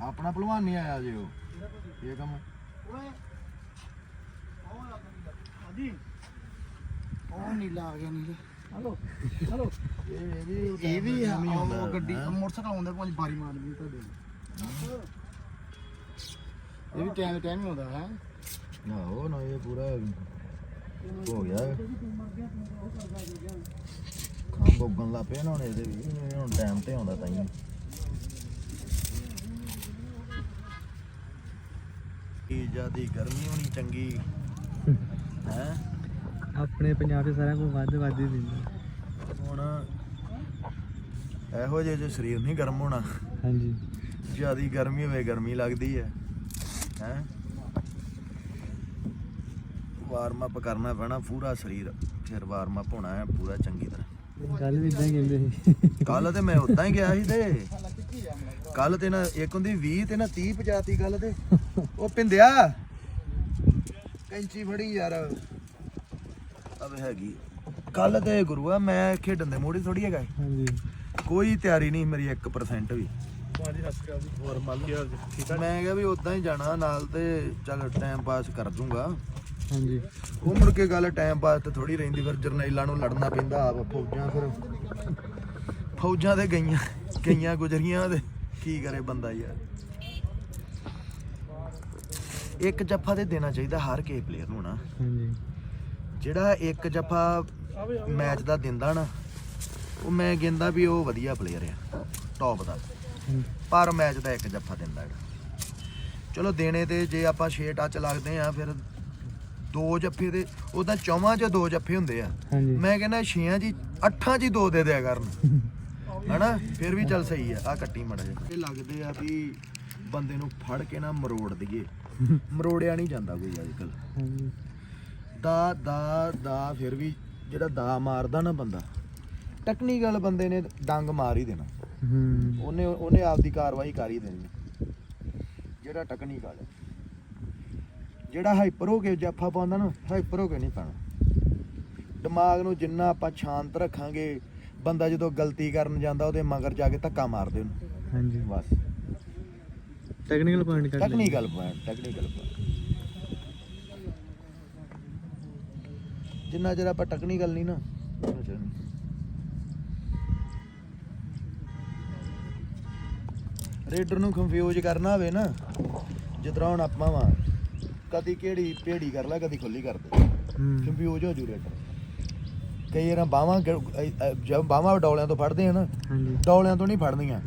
ਆਪਣਾ ਭਲਵਾਨ ਨਹੀਂ ਆਇਆ ਜੇ ਉਹ। ਇਹ ਕੰਮ। ਹਾਂਜੀ ਉਹ ਨੀਲਾ ਆ ਗਿਆ ਨੀਲਾ ਹਲੋ ਹਲੋ ਇਹ ਵੀ ਇਹ ਵੀ ਆ ਉਹ ਗੱਡੀ? ਮੋਟਰਸਾਈਕਲ ਆਉਂਦਾ ਕੋਈ ਬਾਰੀ ਮਾਰ ਗਈ ਤੁਹਾਡੇ ਇਹ ਵੀ ਟਾਈਮ ਟਾਈਮ ਹੀ ਆਉਂਦਾ ਹੈ? ਨਾ ਉਹ ਨਾ ਇਹ ਪੂਰਾ ਹੋ ਗਿਆ। ਕੰਮ ਬੋਗਣ ਪਿਆ ਨਾ ਹੁਣ ਇਹਦੇ ਵੀ। ਇਹ ਹੁਣ ਟਾਈਮ ਤੇ ਆਉਂਦਾ ਤਾਂ ਹੀ ਜਿਆਦੀ ਗਰਮੀ ਹੋਣੀ ਚੰਗੀ। ਹੈ? ਆਪਣੇ ਪੰਜਾਬ 'ਚ ਸਾਰਾ ਕੁਝ ਵੱਧ ਵੱਧ ਹੀ ਦਿੰਦਾ। ਹੁਣ ਇਹੋ ਜਿਹੇ ਜੇ ਸਰੀਰ ਨਹੀਂ ਗਰਮ ਹੋਣਾ। ਹਾਂਜੀ। ਜਿਆਦੀ ਗਰਮੀ ਹੋਵੇ ਗਰਮੀ ਲੱਗਦੀ ਹੈ। ਹੈ? ਵਾਰਮ ਅਪ ਕਰਨਾ ਪੈਣਾ ਪੂਰਾ ਸਰੀਰ। ਫਿਰ ਵਾਰਮ ਅਪ ਹੋਣਾ ਹੈ ਪੂਰਾ ਚੰਗੀ ਤਰ੍ਹਾਂ। ਗੱਲ ਵੀ ਇਦਾਂ ਹੀ ਕਹਿੰਦੇ ਸੀ। ਕੱਲ ਤੇ ਮੈਂ ਉਦਾਂ ਹੀ ਗਿਆ ਸੀ ਤੇ। ਕੱਲ ਤੇ ਨਾ ਇੱਕ ਹੁੰਦੀ 20 ਤੇ ਨਾ 30 ਪਜਾਤੀ ਕੱਲ ਤੇ। ਉਹ ਪਿੰਦਿਆ। ਕੈਂਚੀ ਫੜੀ ਯਾਰ। ਅਬ ਹੈਗੀ। ਕੱਲ ਤੇ ਗੁਰੂਆ ਮੈਂ ਖੇਡਣ ਦੇ ਹੀ ਥੋੜੀ ਹੈਗਾ। ਹਾਂਜੀ। ਕੋਈ ਤਿਆਰੀ ਨਹੀਂ ਮੇਰੀ 1% ਵੀ। ਹਾਂਜੀ ਸਤਿ ਸ਼੍ਰੀ ਅਕਾਲ ਜੀ। ਹੋਰ ਮੰਨ ਜੀ? ਠੀਕ ਮੈਂ ਕਿਹਾ ਵੀ ਉਦਾਂ ਹੀ ਜਾਣਾ ਨਾਲ ਤੇ ਚੱਲ ਟਾਈਮ ਪਾਸ ਕਰ ਦੂੰਗਾ। ਹਾਂਜੀ। ਉਹ ਮੁੜ ਕੇ ਗੱਲ ਟਾਈਮ ਪਾਸ ਤੇ ਥੋੜੀ ਰਹਿੰਦੀ ਫਿਰ ਜਰਨੈਲਾਂ ਨੂੰ ਲੜਨਾ ਪੈਂਦਾ ਆਪ ਫੌਜਾਂ ਫਿਰ। ਫੌਜਾਂ ਤੇ ਗਈਆਂ ਗਈਆਂ ਗੁਜ਼ਰੀਆਂ ਤੇ। ਕੀ ਕਰੇ ਬੰਦਾ ਯਾਰ? ਇੱਕ ਜੱਫਾ ਤੇ ਦੇਣਾ ਚਾਹੀਦਾ ਹਰ ਕੇ ਪਲੇਅਰ ਨੂੰ ਨਾ। ਹਾਂਜੀ। ਜਿਹੜਾ ਇੱਕ ਜੱਫਾ ਮੈਚ ਦਾ ਦਿੰਦਾ ਨਾ ਉਹ ਮੈਂ ਕਹਿੰਦਾ ਵੀ ਉਹ ਵਧੀਆ ਪਲੇਅਰ ਆ ਟੌਪ ਦਾ। ਪਰ ਮੈਚ ਦਾ ਇੱਕ ਜੱਫਾ ਦਿੰਦਾ ਹੈਗਾ ਚਲੋ ਦੇਣੇ ਤੇ ਜੇ ਆਪਾਂ 6 ਟੱਚ ਲੱਗਦੇ ਆ ਫਿਰ ਦੋ ਜੱਫੇ ਦੇ ਉਹਦਾ ਚੌਵਾਂ ਚ ਦੋ ਜੱਫੇ ਹੁੰਦੇ ਆ। ਮੈਂ ਕਹਿੰਦਾ ਛੇਆਂ ਜੀ ਅੱਠਾਂ ਚ ਹੀ ਦੋ ਦੇ ਦਿਆ ਕਰਨ। ਹਨਾ? ਫਿਰ ਵੀ ਚੱਲ ਸਹੀ ਆ ਆ ਕੱਟੀ ਮੜਾ ਜੇ ਇਹ ਲੱਗਦੇ ਆ ਵੀ ਬੰਦੇ ਨੂੰ ਫੜ ਕੇ ਨਾ ਮਰੋੜ ਦਈਏ। ਮਰੋੜਿਆ ਨਹੀਂ ਜਾਂਦਾ ਕੋਈ ਅੱਜ ਕੱਲ ਦਾ ਦਾ ਦਾ ਫਿਰ ਵੀ ਜਿਹੜਾ ਦਾ ਮਾਰਦਾ ਨਾ ਬੰਦਾ ਟੈਕਨੀਕਲ ਬੰਦੇ ਨੇ ਡੰਗ ਮਾਰ ਹੀ ਦੇਣਾ। ਹੂੰ। ਉਹਨੇ ਉਹਨੇ ਆਪਦੀ ਕਾਰਵਾਈ ਕਰ ਹੀ ਦੇਣੀ ਜਿਹੜਾ ਟੈਕਨੀਕਲ ਜਿਹੜਾ ਹਾਈਪਰ ਹੋ ਕੇ ਜੱਫਾ ਪਾਉਂਦਾ ਨਾ ਹਾਈਪਰ ਹੋ ਕੇ ਨਹੀਂ ਪਾਣਾ ਦਿਮਾਗ ਨੂੰ ਜਿੰਨਾ ਆਪਾਂ ਸ਼ਾਂਤ ਰੱਖਾਂਗੇ ਬੰਦਾ ਜਦੋਂ ਗਲਤੀ ਕਰਨ ਜਾਂਦਾ ਉਹਦੇ ਮਗਰ ਜਾ ਕੇ ਧੱਕਾ ਮਾਰਦੇ ਉਹਨੂੰ। ਹਾਂਜੀ। ਬਸ। ਟੈਕਨੀਕਲ ਪੁਆਇੰਟ ਕਰ ਲਿਆ। ਟੈਕਨੀਕਲ ਪੁਆਇੰਟ ਟੈਕਨੀਕਲ ਪੁਆਇੰਟ ਜਿੰਨਾ ਚਿਰ ਆਪਾਂ ਟੈਕਨੀਕਲ ਨਹੀਂ ਨਾ ਉਹਨਾਂ ਚਿਰ ਨਹੀਂ। ਰੇਡਰ ਨੂੰ ਕੰਫਿਊਜ਼ ਕਰਨਾ ਹੋਵੇ ਨਾ ਜਿੱਦਾਂ ਹੁਣ ਆਪਾਂ ਵਾ ਕਦੀ ਕਿਹੜੀ ਭੇੜੀ ਕਰ ਲੈ ਕਦੀ ਖੁੱਲੀ ਕਰ ਦੇ। ਹੂੰ। ਕੰਫਿਊਜ਼ ਹੋ ਜੂ ਰੇਡਰ ਕਈ ਵਾਰ ਬਾਹਾਂ ਜਦ ਬਾਹਾਂ ਡੌਲਿਆਂ ਤੋਂ ਫੜਦੇ ਆ ਨਾ ਡੌਲਿਆਂ ਤੋਂ ਨਹੀਂ ਫੜਨੀਆਂ।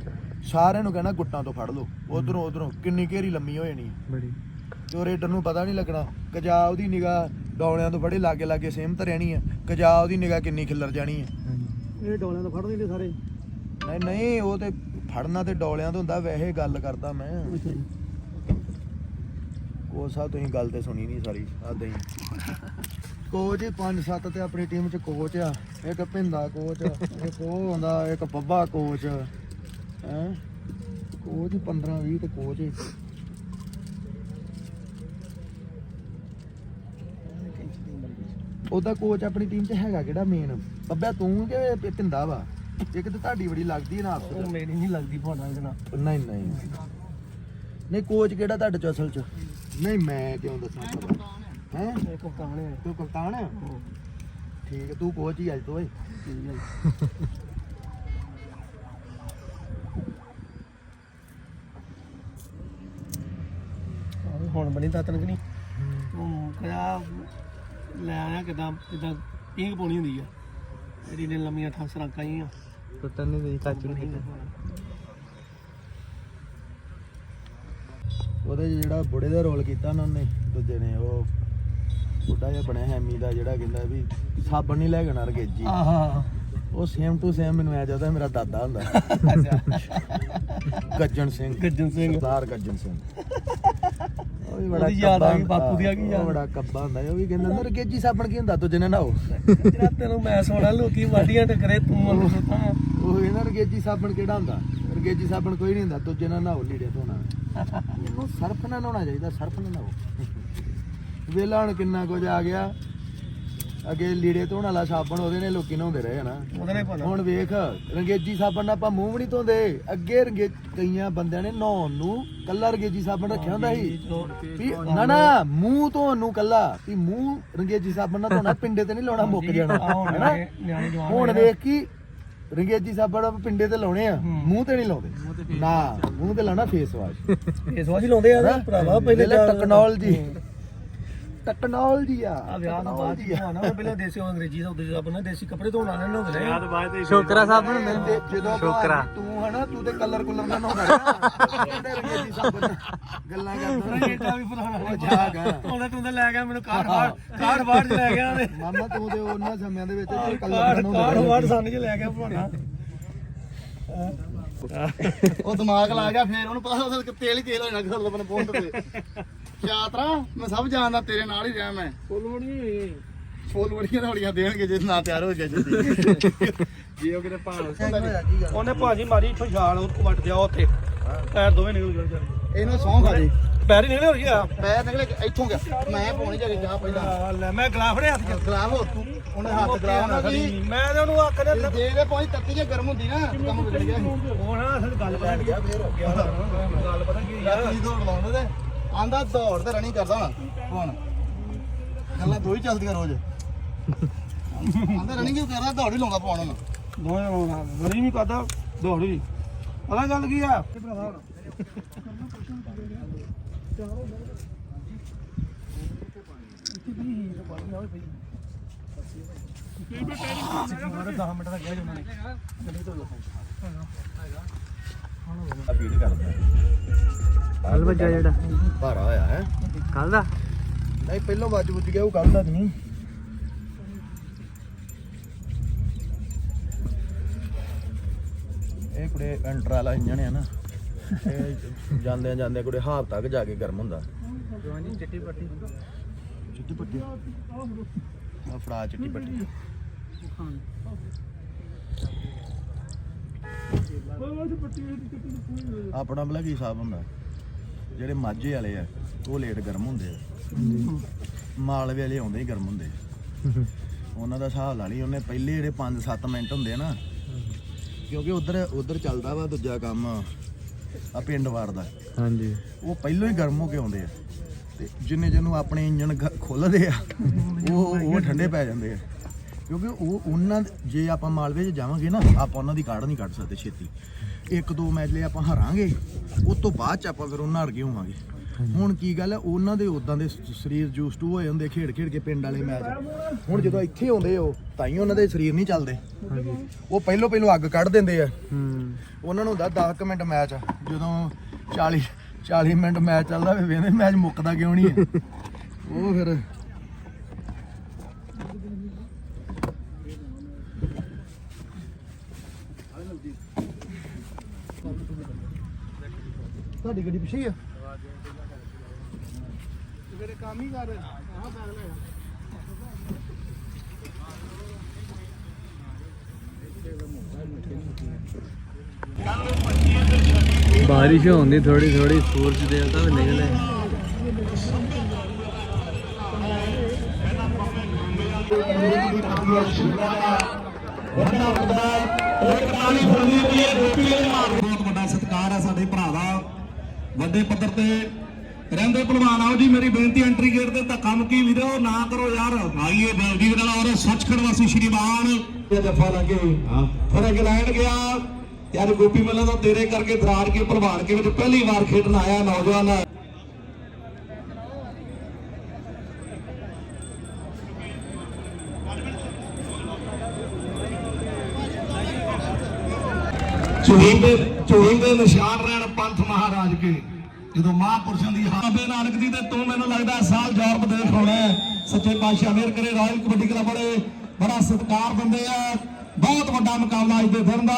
ਸਾਰਿਆਂ ਨੂੰ ਕਹਿਣਾ ਗੁੱਟਾਂ ਤੋਂ ਫੜ ਲਓ। ਉਧਰੋਂ ਉਧਰੋਂ ਕਿੰਨੀ ਘੇਰੀ ਲੰਮੀ ਹੋ ਜਾਣੀ ਬੜੀ। ਤੇ ਉਹ ਰੇਡਰ ਨੂੰ ਪਤਾ ਨਹੀਂ ਲੱਗਣਾ ਕਜਾ ਉਹਦੀ ਨਿਗਾਹ ਡੌਲਿਆਂ ਤੋਂ ਬੜੇ ਲਾਗੇ ਲਾਗੇ ਸੇਮਤ ਰਹਿਣੀ ਹੈ ਕਜਾ ਉਹਦੀ ਨਿਗਾਹ ਕਿੰਨੀ ਖਿੱਲਰ ਜਾਣੀ ਹਾਂਜੀ। ਇਹ ਡੋਲਿਆਂ ਤੋਂ ਫੜ ਦਿੰਦੇ ਸਾਰੇ। ਨਹੀਂ ਨਹੀਂ ਉਹ ਤੇ ਫੜਨਾ ਤੇ ਡੌਲਿਆਂ ਤੋਂ ਹੁੰਦਾ ਵੈਸੇ ਗੱਲ ਕਰਦਾ ਮੈਂ। ਕੋਚ ਸਾਹਿਬ ਤੁਸੀਂ ਗੱਲ ਤੇ ਸੁਣੀ ਨਹੀਂ ਸਾਰੀ ਆਦਾ ਹੀ ਕੋਚ ਹੀ 5-7 ਤੇ ਆਪਣੀ ਟੀਮ ਚ ਕੋਚ ਆ। ਇੱਕ ਭਿੰਦਾ ਕੋਚ ਇੱਕ ਉਹ ਹੁੰਦਾ ਇੱਕ ਪੱਬਾ ਕੋਚ। ਹੈ? ਕੋਚ 15-20 ਤੇ ਕੋਚ ਹੀ। ਉਹਦਾ ਕੋਚ ਆਪਣੀ ਟੀਮ 'ਚ ਹੈਗਾ ਕਿਹੜਾ ਮੇਨ ਪੱਬਿਆ ਤੂੰ ਕਿ ਭਿੰਦਾ ਵਾ? ਇੱਕ ਤੇ ਤੁਹਾਡੀ ਬੜੀ ਲੱਗਦੀ ਹੈ ਨਾ ਆਪਸ ਉਹ ਮੇਰੀ ਨਹੀਂ ਲੱਗਦੀ ਭਾਣਾ ਚ। ਨਹੀਂ ਨਹੀਂ। ਨਹੀਂ ਕੋਚ ਕਿਹੜਾ ਤੁਹਾਡੇ ਚ ਅਸਲ ਚ? ਨਹੀਂ ਮੈਂ ਕਿਉਂ ਦੱਸਾਂ? ਹੈ? ਇਹ ਕਪਤਾਨ ਹੈ। ਤੂੰ ਕਪਤਾਨ ਹੈ? ਠੀਕ ਹੈ ਤੂੰ ਕੋਚ ਹੀ ਅੱਜ ਤੋਂ ਓਏ ਠੀਕ ਹੈ। ਆਹ ਹੁਣ ਬਣੀ ਤਾਂ ਤਨਕ ਨਹੀਂ? ਤੂੰ ਕਿਹਾ ਲੈ ਆਇਆ ਕਿਦਾਂ ਕਿਦਾਂ ਪੀਂਗ ਪਾਉਣੀ ਹੁੰਦੀ ਆ। ਜਿਹੜੀ ਨੇ ਲੰਮੀਆਂ ਠਾਸ ਰੰਕਾਂ ਹੀ ਆ ਟੁੱਟਣ ਨਹੀਂ ਦੇਈ ਕੱਚ ਨੂੰ ਉਹਦੇ ਜਿਹੜਾ ਬੁੜੇ ਦਾ ਰੋਲ ਕੀਤਾ ਉਹਨਾਂ ਨੇ ਦੂਜੇ ਨੇ ਉਹ ਬੁੱਢਾ ਜਿਹਾ ਬਣਿਆ ਹੈਮੀ ਦਾ ਜਿਹੜਾ ਕਹਿੰਦਾ ਵੀ ਸਾਬਣ ਨਹੀਂ ਲੈ ਕੇ ਨਾ ਰਗੇਜੀ ਆਹਾ ਉਹ ਸੇਮ ਟੂ ਸੇਮ ਮੈਨੂੰ ਐ ਜਾਂਦਾ ਮੇਰਾ ਦਾਦਾ ਹੁੰਦਾ। ਗੱਜਣ ਸਿੰਘ। ਗੱਜਣ ਸਿੰਘ। ਸਰਦਾਰ ਗੱਜਣ ਸਿੰਘ। ਉਹ ਵੀ ਬੜਾ ਯਾਦ ਆ ਕੱਬਾ ਗਈ, ਬਾਪੂ ਦੀ ਆ ਗਈ ਉਹ ਯਾਦ। ਬੜਾ ਕੱਬਾ ਹੁੰਦਾ। ਉਹ ਵੀ ਕਹਿੰਦਾ ਹੁੰਦਾ ਰਗੇਜੀ ਸਾਬਣ ਕੀ ਹੁੰਦਾ ਦੂਜੇ ਨੇ ਨਹਾਓ ਜਿਹੜਾ ਤੈਨੂੰ ਮੈਂ ਸੋਣਾ ਲੋਕੀ ਵਾਢੀਆਂ ਟਕਰੇ ਤੂੰ ਮੈਨੂੰ ਸੁੱਤਾ ਉਹ ਕਹਿੰਦਾ ਰਗੇਜੀ ਸਾਬਣ ਕਿਹੜਾ ਹੁੰਦਾ? ਰਗੇਜੀ ਸਾਬਣ ਕੋਈ ਨਹੀਂ ਹੁੰਦਾ ਲੀੜੇ ਧੋਣਾ। ਇਹਨੂੰ ਸਰਫ ਨਾਲ ਨਹਾਉਣਾ ਚਾਹੀਦਾ ਸਰਫ ਨਾਲ ਨਹਾਓ। ਵੇਲਾ ਹੁਣ ਕਿੰਨਾ ਕੁਝ ਆ ਗਿਆ। ਅੱਗੇ ਲੀੜੇ ਧੋਣ ਵਾਲਾ ਸਾਬਣ ਉਹਦੇ ਨੇ ਲੋਕੀ ਨਹਾਉਂਦੇ ਰਹੇ ਹਨਾ। ਉਹਦੇ ਨੇ ਪਾਣਾ ਹੁਣ ਵੇਖ ਰੰਗੇਜੀ ਸਾਬਣ ਨਾਲ ਆਪਾਂ ਮੂੰਹ ਵੀ ਨਹੀਂ ਧੋਂਦੇ। ਅੱਗੇ ਰੰਗੇ ਕਈਆਂ ਬੰਦਿਆਂ ਨੇ ਨਹਾਉਣ ਨੂੰ ਕੱਲਾ ਰੰਗੇਜੀ ਸਾਬਣ ਰੱਖਿਆ ਹੁੰਦਾ ਸੀ। ਵੀ ਨਾ ਨਾ ਮੂੰਹ ਧੋਣ ਨੂੰ ਕੱਲਾ। ਵੀ ਮੂੰਹ ਰੰਗੇਜੀ ਸਾਬਣ ਨਾਲ ਧੋਣਾ ਪਿੰਡੇ ਤੇ ਨਹੀਂ ਲਾਉਣਾ ਮੁੱਕ ਜਾਣਾ ਹੁਣ ਹੈਨਾ? ਵੇਖ ਕੀ ਰੰਗੇਜੀ ਸਾਬਣ ਆਪਾਂ ਪਿੰਡੇ ਤੇ ਲਾਉਣੇ ਆ ਮੂੰਹ ਤੇ ਨਹੀਂ ਲਾਉਂਦੇ। ਨਾ ਮੂੰਹ ਤੇ ਲਾਉਣਾ ਫੇਸ ਵਾਸ਼ ਇਸ ਵਾਜੀ ਲਾਉਂਦੇ ਆ ਭਰਾਵਾ ਪਹਿਲੇ ਟੈਕਨੋਲੋਜੀ ਟੈਕਨੋਲੋਜੀ ਆ ਆ ਵਿਆਹ ਤੋਂ ਬਾਅਦ ਹੀ ਹੋਣਾ ਪਹਿਲਾਂ ਦੇਸੀ ਉਹ ਅੰਗਰੇਜ਼ੀ ਦਾ ਉੱਤੇ ਆਪਣਾ ਦੇਸੀ ਕੱਪੜੇ ਧੋਣ ਵਾਲੇ ਨੇ ਹੁੰਦੇ ਨੇ ਸ਼ੋਕਰਾ ਸਾਬਣ ਤੇ ਮਿਲਦੇ। ਜਦੋਂ ਸ਼ੋਕਰਾ। ਭਾਵੇਂ ਤੂੰ ਹਨਾ ਤੂੰ ਤੇ ਕਲਰ ਕੁਲਰ ਨਾਲ ਨਹਾਉਂਦਾ ਰਿਹਾ ਕਹਿੰਦੇ ਰੰਗੇਜੀ ਸਾਬਣ ਨਾਲ ਗੱਲਾਂ ਕਰਦਾ ਰੇਟਾ ਵੀ ਫਲਾਣਾ ਉਹ ਜਾਗ ਆ। ਉਹਨੇ ਤੂੰ ਤਾਂ ਲੈ ਗਿਆ ਮੈਨੂੰ ਕਾਰਡ ਬਾੜ ਕਾਰਡ ਬਾੜ ਚ ਲੈ ਗਿਆ ਉਹਨੇ। ਮਾਮਾ ਤੂੰ ਤੇ ਉਹਨਾਂ ਸਮਿਆਂ ਦੇ ਵਿੱਚ ਕਲਰ ਕਾਰਡ ਨਾਲ ਕਾਰਡ ਨਹਾਉਂਦਾ ਬਾੜ ਸੰਨ ਚ ਲੈ ਗਿਆ ਫਲਾਣਾ ਉਹ ਦਿਮਾਗ ਲਾ ਗਿਆ ਫੇਰ ਉਹਨੂੰ ਪਤਾ ਉਹਦਾ ਤੇਲ ਹੀ ਤੇਲ ਹੋ ਜਾਣਾ ਕਿਸੇ ਆਪਣੇ ਪਹੁੰਚ ਤੇ। ਯਾਤਰਾ ਮੈਂ ਸਭ ਜਾਣਦਾ ਤੇਰੇ ਨਾਲ ਹੀ ਰਿਹਾ ਮੈਂ। ਫੁੱਲਵੜੀ ਫੁੱਲ ਵੜੀਆਂ ਰੋੜੀਆਂ ਦੇਣਗੇ ਜੇ ਨਾ ਤਿਆਰ ਹੋ ਗਿਆ ਜਲਦੀ। ਜੇ ਉਹ ਕਿਤੇ ਭਾਲ ਉਹਨੇ ਭਾਜੀ ਮਾਰੀ ਇੱਥੋਂ ਛਾਲ ਉਹ ਵੱਟ ਗਿਆ ਉੱਥੇ। ਪੈਰ ਦੋਵੇਂ ਨਿਕਲ ਗਏ ਵਿਚਾਰੇ। ਇਹਨੂੰ ਸੌਂ ਖਾ ਦੇ ਪੈਰ ਹੀ ਨਿਕਲੇ ਹੋ ਗਿਆ ਪੈਰ ਨਿਕਲੇ ਇੱਥੋਂ ਗਿਆ। ਮੈਂ ਪਾਉਣੀ ਜਾ ਕੇ ਜਾ ਪਹਿਲਾਂ। ਲੈ ਮੈਂ ਗਲਾ ਫੜਿਆ ਹੱਥ ਚ। ਗਲਾਵ ਹੋ ਤੂੰ ਉਹਨੇ ਹੱਥ ਗਲਾਵ ਨਾ ਕਰੀ ਮੈਂ ਤੇ ਉਹਨੂੰ ਆਖਿਆ ਜੇ ਇਹਦੇ ਪਹੁੰਚ ਤੱਤੀ ਜੇ ਗਰਮ ਹੁੰਦੀ ਨਾ ਕੰਮ ਵਿਗੜ ਗਿਆ ਅਸਲ ਗੱਲ ਪਤਾ ਕੀ ਫੇਰ ਹੋ ਗਿਆ। ਗੱਲ ਪਤਾ ਕੀ ਆ? ਕੀ ਦੌੜ ਲਾਉਂਦੇ ਤੇ। ਆਂਦਾ ਦੌੜ ਤੇ ਰਨਿੰਗ ਕਰਦਾ ਹੁਣ ਹੁਣ। ਗੱਲਾਂ ਦੋ ਹੀ ਚੱਲਦੀਆਂ ਰੋਜ਼। ਆਂਦਾ ਰਨਿੰਗ ਕਿਉਂ ਕਰਦਾ ਦੌੜ ਹੀ ਲਾਉਂਦਾ ਪਾਉਣ ਹੁਣ ਦੋਵੇਂ ਹੋਣਾ ਗਰੀ ਵੀ ਕਰਦਾ ਦੌੜੀ ਪਤਾ ਗੱਲ ਕੀ ਆ? ਫੀਡ ਕਰਦਾ ਕੱਲ ਵੱਜਾ ਜਿਹੜਾ। ਭਾਰਾ ਹੋਇਆ ਹੈ। ਕੱਲ ਦਾ? ਨਹੀਂ ਪਹਿਲਾਂ ਵੱਜ ਬੁੱਝ ਗਿਆ ਉਹ ਕੱਲ ਦਾ ਨਹੀਂ। ਇਹ ਕੁੜੇ ਐਂਟਰ ਵਾਲਾ ਇੰਜਣ ਹੈ ਨਾ। ਇਹ ਜਾਂਦੇ ਜਾਂਦੇ ਕੁੜੇ ਹਾਫ ਤੱਕ ਜਾ ਕੇ ਗਰਮ ਹੁੰਦਾ। ਚਿੱਟੀ ਪੱਟੀ। ਚਿੱਟੀ ਪੱਟੀ ਆ ਫੜਾ ਚਿੱਟੀ ਪੱਟੀ। ਆਪਣਾ ਬਲਾ ਕੀ ਹਿਸਾਬ ਹੁੰਦਾ? ਜਿਹੜੇ ਮਾਝੇ ਵਾਲੇ ਆ ਉਹ ਲੇਟ ਗਰਮ ਹੁੰਦੇ ਆ। ਮਾਲਵੇ ਵਾਲੇ ਆਉਂਦੇ ਹੀ ਗਰਮ ਹੁੰਦੇ ਆ। ਉਹਨਾਂ ਦਾ ਹਿਸਾਬ ਲਾ ਲਈ ਉਹਨੇ ਪਹਿਲੇ ਜਿਹੜੇ 5-7 ਮਿੰਟ ਹੁੰਦੇ ਆ ਨਾ ਕਿਉਂਕਿ ਉਧਰ ਉਧਰ ਚੱਲਦਾ ਵਾ ਦੂਜਾ ਕੰਮ ਆ ਪਿੰਡ ਵਾਰ ਦਾ। ਹਾਂਜੀ। ਉਹ ਪਹਿਲਾਂ ਹੀ ਗਰਮ ਹੋ ਕੇ ਆਉਂਦੇ ਆ। ਤੇ ਜਿੰਨੇ ਜਿਹਨੂੰ ਆਪਣੇ ਇੰਜਨ ਖੋਲਦੇ ਆ ਉਹ ਉਹ ਠੰਡੇ ਪੈ ਜਾਂਦੇ ਆ। ਕਿਉਂਕਿ ਉਹ ਉਹਨਾਂ ਜੇ ਆਪਾਂ ਮਾਲਵੇ 'ਚ ਜਾਵਾਂਗੇ ਨਾ ਆਪਾਂ ਉਹਨਾਂ ਦੀ ਕਾਢ ਨਹੀਂ ਕੱਢ ਸਕਦੇ ਛੇਤੀ। ਇੱਕ ਦੋ ਮੈਚ ਲਈ ਆਪਾਂ ਹਾਰਾਂਗੇ ਉਸ ਤੋਂ ਬਾਅਦ ਚ ਆਪਾਂ ਫਿਰ ਉਹਨਾਂ ਵਰਗੇ ਹੋਵਾਂਗੇ। ਹੁਣ ਕੀ ਗੱਲ ਹੈ ਉਹਨਾਂ ਦੇ ਉਦਾਂ ਦੇ ਸਰੀਰ ਜੂਸ ਟੂ ਹੋਏ ਹੁੰਦੇ ਖੇਡ ਖੇਡ ਕੇ ਪਿੰਡ ਵਾਲੇ ਮੈਚ। ਹੁਣ ਜਦੋਂ ਇੱਥੇ ਆਉਂਦੇ ਉਹ ਤਾਂ ਹੀ ਉਹਨਾਂ ਦੇ ਸਰੀਰ ਨਹੀਂ ਚੱਲਦੇ। ਉਹ ਪਹਿਲੋਂ ਪਹਿਲੋਂ ਅੱਗ ਕੱਢ ਦਿੰਦੇ ਆ। ਹੂੰ। ਉਹਨਾਂ ਨੂੰ ਹੁੰਦਾ 10 ਕੁ ਮਿੰਟ ਮੈਚ ਜਦੋਂ 40 40 ਮਿੰਟ ਮੈਚ ਚੱਲਦਾ ਵੇ ਵੇਂਦੇ ਮੈਚ ਮੁੱਕਦਾ ਕਿਉਂ ਨਹੀਂ ਹੈ। ਉਹ ਫਿਰ ਤੁਹਾਡੀ ਗੱਡੀ ਪਿੱਛੇ ਹੀ ਆ। ਮੇਰੇ ਕੰਮ ਹੀ ਕਰ। ਆਹ ਬੈਗ ਲੈ ਬਾਰਿਸ਼ ਹੁੰਦੀ ਥੋੜੀ ਥੋੜੀ ਸੂਰਜ ਦੇਵਤਾ ਵੀ ਨਿਕਲੇ। ਬਹੁਤ ਵੱਡਾ ਸਤਿਕਾਰ ਹੈ ਸਾਡੇ ਭਰਾ ਦਾ ਵੱਡੇ ਪੱਧਰ ਤੇ ਰਹਿੰਦੇ ਭਲਵਾਨ ਆਓ ਜੀ ਮੇਰੀ ਬੇਨਤੀ ਐਂਟਰੀ ਗੇਟ ਤੇ ਧੱਕਾ ਮੁੱਕੀ ਵੀਰੋ ਨਾ ਕਰੋ ਯਾਰ। ਆਈਏ ਬਲਦੀ ਨਾਲ ਔਰ ਸੱਚਖੰਡ ਵਾਸੀ ਸ਼੍ਰੀਮਾਨ। ਇਹ ਜਫਾ ਲੱਗੇ ਫਿਰ ਇੰਗਲੈਂਡ ਗਿਆ। ਯਾਰ ਗੋਪੀ ਮੱਲਾ ਦਾ ਤੇਰੇ ਕਰਕੇ ਦਰਾਰ ਕੇ ਭਲਵਾਨ ਕੇ ਵਿੱਚ ਪਹਿਲੀ ਵਾਰ ਖੇਡਣ ਆਇਆ ਨੌਜਵਾਨ। ਦੇ ਝੂਲ ਦੇ ਨਿਸ਼ਾਨ ਰਹਿਣ ਪੰਥ ਮਹਾਰਾਜ ਕੇ। ਜਦੋਂ ਮਹਾਂਪੁਰਸ਼ਾਂ ਦੀ ਹਾਬੇ ਨਾਨਕ ਦੀ ਤੇ ਤੂੰ ਮੈਨੂੰ ਲੱਗਦਾ ਸਾਲ ਯੂਰਪ ਦੇਖ ਹੋਣਾ ਸੱਚੇ ਪਾਤਸ਼ਾਹ ਮੇਰ ਕਰੇ ਰਾਇਲ ਕਬੱਡੀ ਕਲੱਬ ਵਾਲੇ ਬੜਾ ਸਤਿਕਾਰ ਦਿੰਦੇ ਆ। ਬਹੁਤ ਵੱਡਾ ਮੁਕਾਬਲਾ ਅੱਜ ਦੇ ਦਿਨ ਦਾ।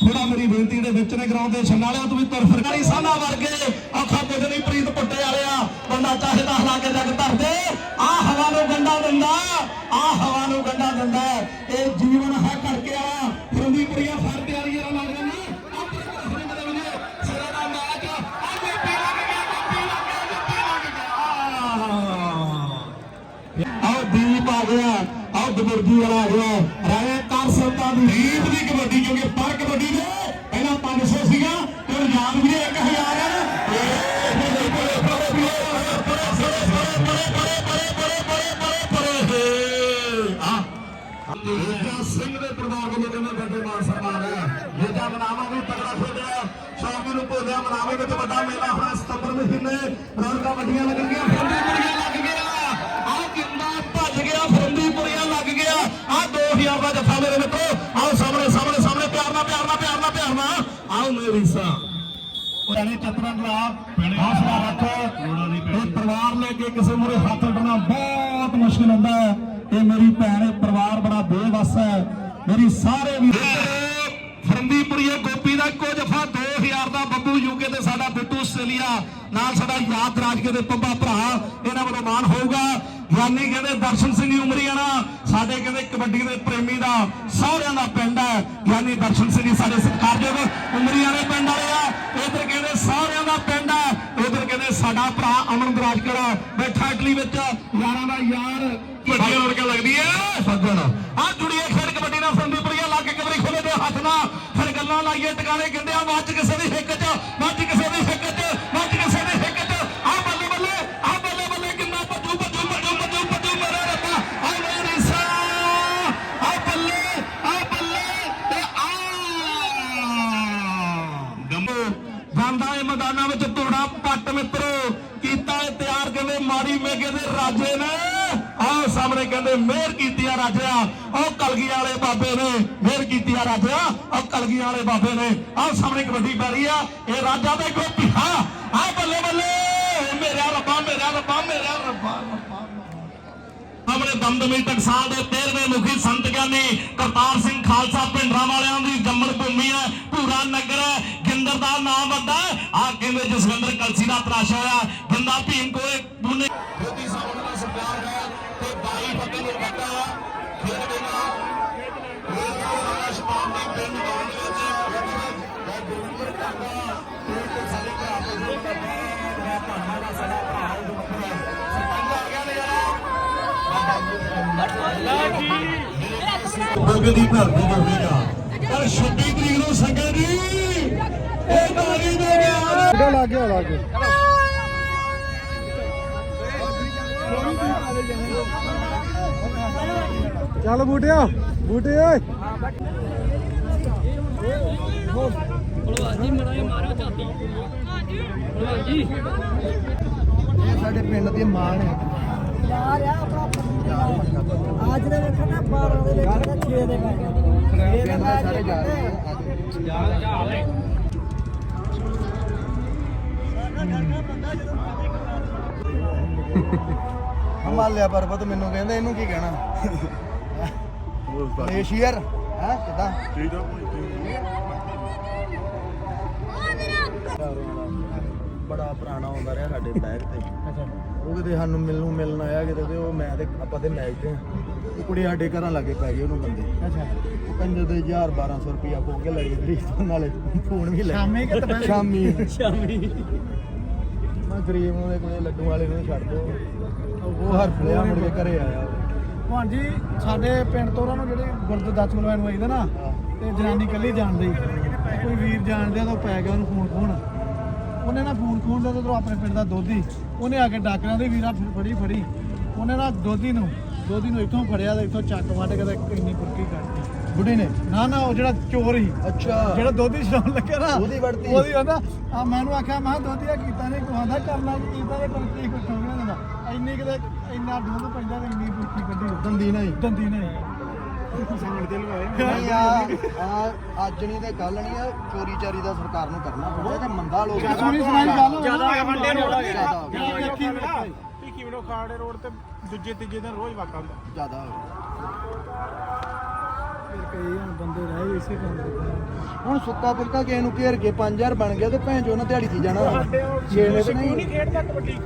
ਥੋੜਾ ਮੇਰੀ ਬੇਨਤੀ ਦੇ ਵਿੱਚ ਨੇ ਗਰਾਊਂਡ ਦੇ ਛੰਡਾਲਿਆਂ ਤੋਂ ਵੀ ਤੁਰ ਸਾਨਾ ਵਰਗੇ ਔਖਾ ਕੁਝ ਨਹੀਂ, ਪ੍ਰੀਤ ਪੁੱਟੇ ਵਾਲਿਆ। ਬੰਦਾ ਚਾਹੇ ਤਾਂ ਹਲਾ ਕੇ ਜਗ ਧਰ ਦੇ। ਆ ਹਵਾ ਨੂੰ ਗੰਡਾ ਦਿੰਦਾ। ਆ ਹਵਾ ਨੂੰ ਗੰਡਾ ਦਿੰਦਾ ਇਹ ਜੀਵਨ ਹੈ ਕਰਕੇ ਆ ਫਿਰਦੀ ਗੋਪੀ ਲੱਗ ਗਿਆ ਆਓ ਦੀਪ ਆ ਗਿਆ ਆਓ ਦੂਜੀ ਵਾਲਾ ਆ ਗਿਆ। ਰਾਏ ਕਰ ਸੰਤਾਂ ਦੀ ਰੀਤ ਦੀ ਕਬੱਡੀ ਕਿਉਂਕਿ ਪਰ ਕਬੱਡੀ ਦੇ ਪਹਿਲਾਂ 500 ਸੀਗਾ ਤੇ ਹੁਣ ਯਾਦ ਵੀ 1000 ਹੈ ਜੇਜਾ ਸਿੰਘ ਦੇ ਪਰਿਵਾਰ ਵੱਲੋਂ ਕਹਿੰਦੇ ਵੱਡੇ ਮਾਨ ਸਨਮਾਨ ਹੈ ਜੇਜਾ ਮਨਾਵਾ ਵੀ ਤਗੜਾ ਖੇਡਿਆ। ਸ਼ੌਕੀ ਨੂੰ ਭੋਲਿਆ ਮਨਾਵੇ ਵਿੱਚ ਵੱਡਾ ਮੇਲਾ ਹੋਣਾ ਸਤੰਬਰ ਮਹੀਨੇ। ਰੌਣਕਾਂ ਵੱਡੀਆਂ ਲੱਗਣਗੀਆਂ। ਫਰੰਦੀ ਪੁੜੀਆਂ ਲੱਗ 2000 ਦਾ ਜੱਫਾ ਮੇਰੇ ਮਿੱਤਰੋ। ਆਓ ਸਾਹਮਣੇ ਸਾਹਮਣੇ ਸਾਹਮਣੇ। ਪਿਆਰ ਨਾਲ ਪਿਆਰ ਨਾਲ ਪਿਆਰ ਨਾਲ ਪਿਆਰ ਨਾਲ। ਆਓ ਮੇਰੀ ਸਾਂ ਉਹਨੇ ਚਤਰਨ ਲਾ ਹੌਸਲਾ ਰੱਖੋ। ਇਹ ਪਰਿਵਾਰ ਲੈ ਕੇ ਕਿਸੇ ਮੂਰੇ ਹੱਥ ਅੱਡਣਾ ਬਹੁਤ ਮੁਸ਼ਕਿਲ ਹੁੰਦਾ ਹੈ। ਇਹ ਮੇਰੀ ਭੈਣ ਇਹ ਪਰਿਵਾਰ ਬੜਾ ਬੇਵਸ ਹੈ। ਮੇਰੀ ਸਾਰੇ ਵੀ ਫਰੰਦੀਪੁਰੀਏ ਗੋਪੀ ਦਾ ਇੱਕੋ ਜਫਾ। 2000 ਦਾ ਬੱਬੂ ਯੂਕੇ ਤੇ ਸਾਡਾ ਬਿੱਟੂ ਆਸਟ੍ਰੇਲੀਆ ਨਾਲ ਸਾਡਾ ਯਾਦ ਰਾਜਕੇ ਦੇ ਪੱਬਾ ਭਰਾ। ਇਹਨਾਂ ਵੱਲੋਂ ਮਾਨ ਹੋਊਗਾ। ਯਾਨੀ ਕਹਿੰਦੇ ਦਰਸ਼ਨ ਸਿੰਘ ਦੀ ਉਮਰੀ ਆ ਨਾ। ਸਾਡੇ ਕਹਿੰਦੇ ਕਬੱਡੀ ਦੇ ਪ੍ਰੇਮੀ ਦਾ ਸਹੁਰਿਆਂ ਦਾ ਪਿੰਡ ਹੈ। ਯਾਨੀ ਦਰਸ਼ਨ ਸਿੰਘ ਸਾਡੇ ਸਤਿਕਾਰਯੋਗ ਉਮਰੀਆਂ ਦੇ ਪਿੰਡ ਵਾਲੇ ਆ। ਇਧਰ ਕਹਿੰਦੇ ਸਹੁਰਿਆਂ ਦਾ ਪਿੰਡ ਹੈ। ਇਧਰ ਕਹਿੰਦੇ ਸਾਡਾ ਭਰਾ ਅਮਨ ਦਰਾਜਕੜਾ ਬੈਠਾ ਇਟਲੀ ਵਿੱਚ। ਯਾਰਾਂ ਦਾ ਯਾਰ। ਵੱਡੀ ਰੌਣਕ ਲੱਗਦੀ ਹੈ। ਸੱਜਣ। ਆ ਜੁੜੀਏ ਖੇਡ ਕਬੱਡੀ ਨਾਲ ਸੰਦੀਪੁਰੀਆ ਲੱਗ ਕੇ ਵਾਰੀ ਖੋਲੇ ਦੇ ਹੱਥ ਨਾਲ। ਫਿਰ ਗੱਲਾਂ ਲਾਈਏ ਟਿਕਾਣੇ ਕਹਿੰਦੇ ਆ ਵੱਜ ਕਿਸੇ ਦੀ ਹਿੱਕ 'ਚ ਵੱਜ ਕਿਸੇ ਰਾਜੇ ਨੇ ਆਹ ਸਾਹਮਣੇ ਕਹਿੰਦੇ, ਮਿਹਰ ਕੀਤੀ ਆ ਰਾਜਿਆ। ਉਹ ਕਲਗੀ ਵਾਲੇ ਬਾਬੇ ਨੇ ਮਿਹਰ ਕੀਤੀ ਆ ਰਾਜਿਆ। ਉਹ ਕਲਗੀ ਵਾਲੇ ਬਾਬੇ ਨੇ ਆਹ ਸਾਹਮਣੇ ਕਬੱਡੀ ਪੈ ਰਹੀ ਆ। ਇਹ ਰਾਜਾ ਦਾ ਗੋਪੀ। ਹਾਂ ਆ ਬੱਲੇ ਬੱਲੇ। ਮੇਰਾ ਰੱਬਾ ਮੇਰਾ ਰੱਬਾ ਮੇਰਾ ਰੱਬਾ। ਆਪਣੇ ਦਮਦਮੀ ਟਕਸਾਲ ਦੇ 13ਵੇਂ ਮੁਖੀ ਸੰਤ ਗਿਆਨੀ ਕਰਤਾਰ ਸਿੰਘ ਖਾਲਸਾ ਪਿੰਡਰਾਂ ਵਾਲਿਆਂ ਦੀ ਜੰਮਣ ਭੂਮੀ ਹੈ ਪੂਰਾ ਨਗਰ ਹੈ, ਗਿੰਦਰ ਦਾ ਨਾਮ ਵੱਡਾ ਆ ਕਹਿੰਦੇ ਜਸਵਿੰਦਰ ਕਲਸੀ ਦਾ ਤਰਾਸ਼ਾ ਹੋਇਆ ਬੰਦਾ ਭੀਮ ਕੋਲੇ ਪੁਨੇ ਜੋਤੀ ਸਾਹਿਬ ਦਾ ਸਤਿਕਾਰ ਹੈ ਬੁਗ ਦੀ ਧਰਤੀ ਹੋਵੇਗਾ ਪਰ 26 ਤਰੀਕ ਨੂੰ ਸੰਗਤ ਜੀ ਇਹ ਨਾਰੀ ਦੇ ਗਿਆ ਕਿਹੜਾ ਲੱਗ ਗਿਆ ਲੱਗ ਗਿਆ ਚੱਲ ਬੂਟਿਆ ਬੂਟੇ ਓਏ ਇਹ ਸਾਡੇ ਪਿੰਡ ਦੀ ਮਾਣ ਹੈ ਯਾਰ ਆ ਆਪਣਾ ਅੱਜ ਦੇ ਵੇਖਣ ਨਾ 12 ਦੇ ਵੇਖਣ ਨਾ 6 ਦੇ ਵੇਖਣ ਪਿੰਡ ਦੇ ਸਾਰੇ ਜਾ ਰਹੇ ਆ ਅੱਜ ਹਿਮਾਲਿਆ ਪਰਬਤ ਮੈਨੂੰ ਕਹਿੰਦੇ ਇਹਨੂੰ ਕੀ ਕਹਿਣਾ? ਗਲੇਸ਼ੀਅਰ ਹੈ ਕਿਦਾਂ? ਬੜਾ ਪੁਰਾਣਾ ਹੁੰਦਾ ਰਿਹਾ ਸਾਡੇ ਬੈਗ ਤੇ। ਉਹ ਕਿਤੇ ਸਾਨੂੰ ਮਿਲਣ ਨੂੰ ਮਿਲਣ ਆਇਆ ਕਿਤੇ ਤੇ ਉਹ ਮੈਂ ਤੇ ਆਪਾਂ ਤੇ ਮੈਚ ਤੇ। ਉਹ ਕੁੜੀ ਸਾਡੇ ਘਰਾਂ ਲਾਗੇ ਪੈ ਗਈ ਉਹਨੂੰ ਬੰਦੇ। ਅੱਛਾ। ਉਹ ਕੰਜਰ ਦੇ 1000 1200 ਰੁਪਿਆ ਖੋ ਕੇ ਲੈ ਗਏ ਗਰੀਬ ਤੋਂ ਨਾਲੇ ਫੋਨ ਵੀ ਲੈ ਸ਼ਾਮੀ ਕਿ ਸ਼ਾਮੀ। ਸ਼ਾਮੀ। ਮੈਂ ਗਰੀਬ ਨੂੰ ਦੇ ਕੋਲੇ ਲੱਡੂ ਵਾਲੇ ਨੂੰ ਛੱਡ ਦੋ। ਉਹ ਹਰ ਲਿਆ ਮੁੜ ਕੇ ਘਰੇ ਆਇਆ ਹਾਂਜੀ ਸਾਡੇ ਪਿੰਡ ਤੋਂ ਉਹਨਾਂ ਨੂੰ ਜਿਹੜੇ ਗੁਰਦਦਾਸ ਮਲਵਾਈ ਨੂੰ ਆਈਦਾ ਨਾ ਤੇ ਜਨਾਨੀ ਕੱਲੀ ਜਾਣਦੀ। ਕੋਈ ਵੀਰ ਜਾਣਦੇ ਤਾਂ ਪੈ ਗਿਆ ਉਹਨੂੰ ਫੋਨ ਫੋਨ ਉਹਨੇ ਨਾ ਫੋਨ ਫੋਨ ਦੇ ਤੋਂ ਆਪਣੇ ਪਿੰਡ ਦਾ ਦੋਧੀ ਉਹਨੇ ਆ ਕੇ ਡਾਕਰਾਂ ਦੇ ਵੀਰਾਂ ਫਿਰ ਫੜੀ ਫੜੀ। ਉਹਨੇ ਨਾ ਦੋਧੀ ਨੂੰ ਦੋਧੀ ਨੂੰ ਇੱਥੋਂ ਫੜਿਆ ਤੇ ਇੱਥੋਂ ਚੱਕ ਵੱਢ ਕੇ ਤੇ ਇੰਨੀ ਕੁਰਕੀ ਕਰਤੀ ਬੁੱਢੀ ਨੇ ਨਾ ਨਾ ਉਹ ਜਿਹੜਾ ਚੋਰ ਅੱਛਾ। ਜਿਹੜਾ ਦੋਧੀ ਛਡਾਉਣ ਲੱਗਿਆ ਨਾ ਉਹਦੀ ਵੜਤੀ? ਉਹਦੀ ਕਹਿੰਦਾ ਆ ਮੈਨੂੰ ਆਖਿਆ ਮੈਂ ਦੋਧੀਆ ਕੀਤਾ ਨਹੀਂ ਆਂਦਾ ਕਰਨਾ ਕੀ ਕੀਤਾ ਤੇ ਕੁਰਕੀ ਕੁੱਟੋ ਕਹਿੰਦਾ ਇੰਨੀ ਕਿਤੇ ਇੰਨਾ ਡੂੰਘ ਪੈਂਦਾ ਤੇ ਇੰਨੀ ਕੁਰਕੀ ਕੱਢੀ। ਦੰਦੀ ਨਹੀਂ। ਦੰਦੀ ਨੇ ਨਹੀਂ ਆ ਆ ਅੱਜ ਨਹੀਂ ਤੇ ਕੱਲ ਨਹੀਂ ਆ ਚੋਰੀ ਚਾਰੀ ਦਾ ਸਰਕਾਰ ਨੂੰ ਕਰਨਾ ਪਊਗਾ ਤੇ ਮੰਦਾ ਲੋਕ ਸੁਣੀ ਸੁਣਾਈ ਗੱਲ ਜ਼ਿਆਦਾ ਹੋਇਆ ਮੰਡੇ ਰੋਡ ਤੇ। ਖਾੜੇ ਰੋਡ ਦੂਜੇ ਤੀਜੇ ਦਿਨ ਰੋਜ਼ ਵਾਕਾ ਹੁੰਦਾ। ਜ਼ਿਆਦਾ ਹੋ ਗਿਆ। ਫਿਰ ਕਈ ਹੁਣ ਬੰਦੇ ਰਹਿ ਗਏ ਇਸੇ ਕੰਮ ਦੇ ਹੁਣ ਸੁੱਕਾ ਕਿਸੇ ਨੂੰ ਘੇਰ ਕੇ 5000 ਬਣ ਗਿਆ ਤੇ ਭੈਣ ਚੋ ਉਹਨਾਂ ਦਿਹਾੜੀ ਕੀ ਜਾਣਾ ਛੇ ਨੇ ਤੇ ਸਿੱਕੂ ਨਹੀਂ। ਨਹੀਂ ਖੇਡਦਾ ਕਬੱਡੀ।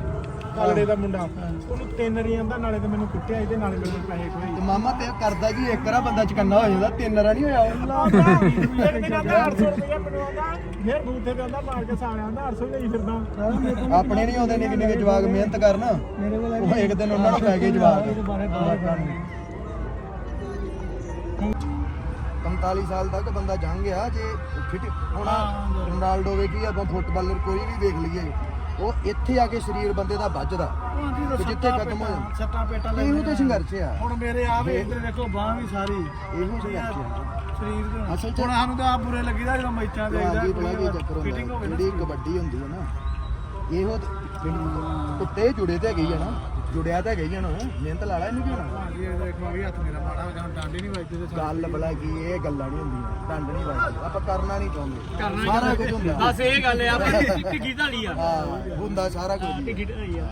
ਕਾਲੜੇ ਦਾ ਮੁੰਡਾ। ਉਹਨੂੰ ਤਿੰਨ ਰੀ ਆਂਦਾ ਨਾਲੇ ਤੇ ਮੈਨੂੰ ਕੁੱਟਿਆ ਇਹਦੇ ਨਾਲੇ ਮੈਨੂੰ ਪੈਸੇ ਤੇ ਖਵਾਈ ਮਾਮਾ ਤੇ ਕਰਦਾ ਕੀ? ਇੱਕ ਰਾ ਬੰਦਾ ਚਕੰਨਾ ਹੋ ਜਾਂਦਾ ਤਿੰਨ ਰਾ ਨਹੀਂ ਹੋਇਆ ਫਿਰ ਮੈਨੂੰ ਆਂਦਾ 800 ਰੁਪਇਆ ਮੈਨੂੰ ਆਂਦਾ ਫਿਰ ਬੂਥੇ ਤੇ ਆਂਦਾ ਮਾਰ ਕੇ ਸਾਲਿਆ ਆਂਦਾ 800 ਲਈ ਫਿਰਦਾ। ਆਪਣੇ ਨਹੀਂ ਆਉਂਦੇ ਨਿੱਕੇ ਨਿੱਕੇ ਜਵਾਕ ਮਿਹਨਤ ਕਰਨ। ਉਹ ਇੱਕ ਦਿਨ ਉਹਨਾਂ ਨੂੰ ਪੈ ਗਏ ਜਵਾਕ। ਇਹਦੇ ਬਾਰੇ ਬਾਰੇ 45 ਸਾਲ ਤੱਕ ਬੰਦਾ ਜੰਗ ਆ ਜੇ ਫਿਟ ਹੁਣ। ਰੋਨਾਲਡੋ ਵੇਖੀ ਆਪਾਂ ਫੁੱਟਬਾਲਰ ਕੋਈ ਵੀ ਦੇਖ ਲਈਏ। ਉਹ ਇੱਥੇ ਆ ਕੇ ਸਰੀਰ ਬੰਦੇ ਦਾ ਵੱਜਦਾ। ਤੇ ਜਿੱਥੇ ਖਤਮ ਹੋ ਜਾਂਦਾ। ਸੱਟਾਂ ਪੇਟਾਂ ਇਹੋ ਤੇ ਸੰਘਰਸ਼ ਆ। ਹੁਣ ਮੇਰੇ ਆ ਵੀ ਇੱਧਰ ਦੇਖੋ ਬਾਹ ਵੀ ਸਾਰੀ। ਇਹੋ ਸੰਘਰਸ਼ ਆ। ਸਰੀਰ ਦੇ ਅਸਲ ਹੁਣ ਸਾਨੂੰ ਤਾਂ ਆ ਬੁਰੇ ਲੱਗੀਦਾ ਜਦੋਂ ਮੈਚਾਂ ਦੇਖਦਾ ਫਿਟਿੰਗ ਹੋਵੇ ਜਿਹੜੀ ਕਬੱਡੀ ਹੁੰਦੀ ਹੈ ਨਾ ਇਹੋ ਤੇ- ਕੁੱਤੇ ਜੁੜੇ ਤੇ ਹੈਗੇ ਹੀ ਨਾ। ਜੁੜਿਆ ਤਾਂ ਹੈਗੇ ਹੀ ਆ ਨਾ ਮਿਹਨਤ ਲਾ ਲੈ ਇਹਨੂੰ ਕੀ ਹੋਣਾ ਹਾਂਜੀ ਇਹ ਦੇਖੋ ਵੀ ਹੱਥ ਮੇਰਾ ਮਾੜਾ ਹੋ ਗਿਆ ਡਾਂਡੇ ਨਹੀਂ ਵੱਜਦੇ ਤੇ ਗੱਲ ਬਲਾ ਕੀ ਇਹ ਗੱਲਾਂ ਨਹੀਂ ਹੁੰਦੀਆਂ ਡੰਡ ਨਹੀਂ ਵੱਜਦੇ ਆਪਾਂ ਕਰਨਾ ਨਹੀਂ ਚਾਹੁੰਦੇ। ਸਾਰਾ ਕੁਝ ਹੁੰਦਾ। ਬਸ ਇਹ ਗੱਲ ਆ ਟਿੱਕੀ ਢਾਲੀ ਆ। ਹਾਂ ਹੁੰਦਾ ਸਾਰਾ ਕੁਝ। ਟਿੱਕੀ ਢਾਲੀ ਆ।